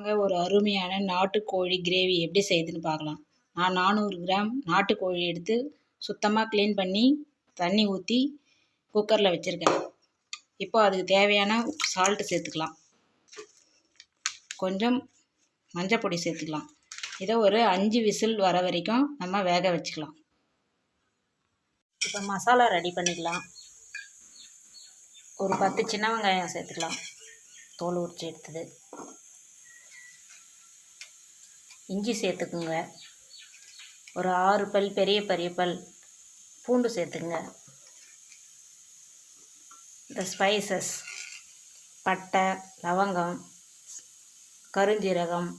வாங்க ஒரு அருமையான நாட்டுக்கோழி கிரேவி எப்படி செய்யுதுன்னு பார்க்கலாம். நான் நானூறு கிராம் நாட்டுக்கோழி எடுத்து சுத்தமாக க்ளீன் பண்ணி தண்ணி ஊற்றி குக்கரில் வச்சுருக்கேன். இப்போ அதுக்கு தேவையான சால்ட்டு சேர்த்துக்கலாம். கொஞ்சம் மஞ்சள் பொடி சேர்த்துக்கலாம். இதை ஒரு அஞ்சு விசில் வர வரைக்கும் நம்ம வேக வச்சுக்கலாம். இப்போ மசாலா ரெடி பண்ணிக்கலாம். ஒரு பத்து சின்ன வெங்காயம் சேர்த்துக்கலாம். தோல் உரிச்சு எடுத்தது. இஞ்சி சேர்த்துக்குங்க. ஒரு ஆறு பல் பெரிய பெரிய பல் பூண்டு சேர்த்துங்க இந்த ஸ்பைசஸ் பட்டை லவங்கம் கருஞ்சீரகம்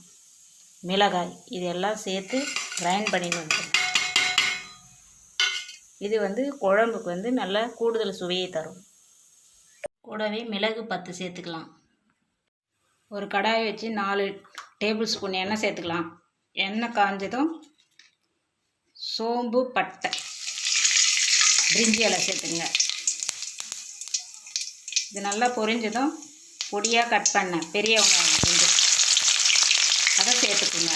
மிளகாய் இது எல்லாம் சேர்த்து கிரைண்ட் பண்ணி வந்து இது வந்து குழம்புக்கு வந்து நல்ல கூடுதல் சுவையை தரும். கூடவே மிளகு பத்து சேர்த்துக்கலாம். ஒரு கடாயை வச்சு நாலு டேபிள் ஸ்பூன் எண்ணெய் சேர்த்துக்கலாம். எண்ணெய் காஞ்சதும் சோம்பு பட்டை. பிரிஞ்சி இலை சேர்த்துங்க. இது நல்லா பொரிஞ்சதும் பொடியாக கட் பண்ண பெரிய வெங்காயம் ரெண்டு அதை சேர்த்துக்குங்க.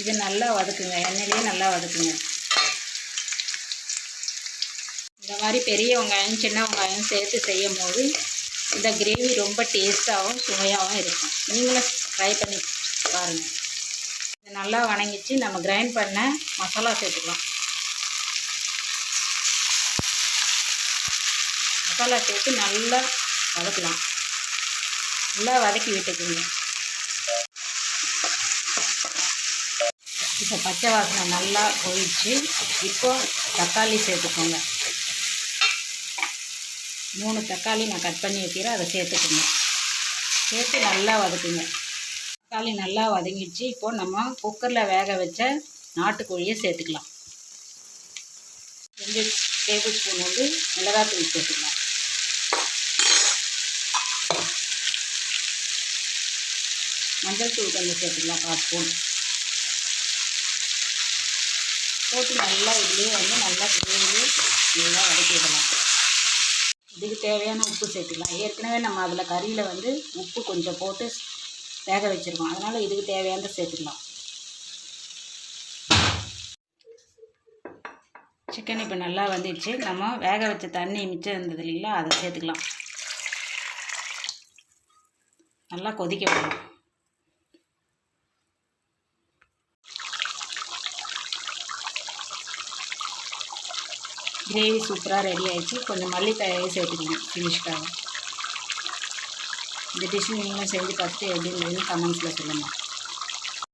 இது நல்லா வதக்குங்க. எண்ணெயிலே நல்லா வதக்குங்க. இந்த மாதிரி பெரிய வெங்காயம் சின்ன வெங்காயம் சேர்த்து செய்யும் போது இந்த கிரேவி ரொம்ப டேஸ்ட்டாகவும் சுவையாகவும் இருக்கும். நீங்களும் ட்ரை பண்ணி பாருங்கள் இது நல்லா வணங்கிச்சு. நம்ம கிரைண்ட் பண்ண மசாலா சேர்த்துக்கலாம். மசாலா சேர்த்து நல்லா வதக்கலாம். நல்லா வதக்கி விட்டுக்குங்க. இப்போ பச்சை வாசனை நல்லா போயிடுச்சு இப்போ தக்காளி சேர்த்துக்கோங்க. மூணு தக்காளி நான் கட் பண்ணி வைக்கிறேன் அதை சேர்த்துக்கோங்க. சேர்த்து நல்லா வதக்குங்க. தக்காளி நல்லா வதங்கிடுச்சு. இப்போது நம்ம குக்கரில் வேக வச்ச நாட்டுக்கோழியை சேர்த்துக்கலாம். ரெண்டு டேபிள் ஸ்பூன் வந்து மிளகாத்தூள் சேர்த்துக்கலாம். மஞ்சள் தூள் கொஞ்சம் சேர்த்துக்கலாம் கால் ஸ்பூன் போட்டு நல்லா இதுலேயே வந்து நல்லா கிரேவிலே நல்லா வதக்கிடலாம். இதுக்கு தேவையான உப்பு சேர்த்துக்கலாம். ஏற்கனவே நம்ம அதில் கறியில் வந்து உப்பு கொஞ்சம் போட்டு வேக வச்சுருக்கோம். அதனால் இதுக்கு தேவையானதை சேர்த்துக்கலாம். சிக்கன் இப்போ நல்லா வந்துடுச்சு நம்ம வேக வச்ச தண்ணி மிச்சம் இருந்தது இல்லைங்களா? அதை சேர்த்துக்கலாம். நல்லா கொதிக்க விடலாம் கிரேவி சூப்பராக ரெடி ஆகிடுச்சு கொஞ்சம் மல்லித்தழையை சேர்த்துக்கணும் ஃபினிஷ்காக இந்த டிஷ் நீங்களும் செஞ்சு பார்த்துட்டு எப்படி இருந்ததுன்னு கமெண்ட்ஸில் சொல்லுங்கள்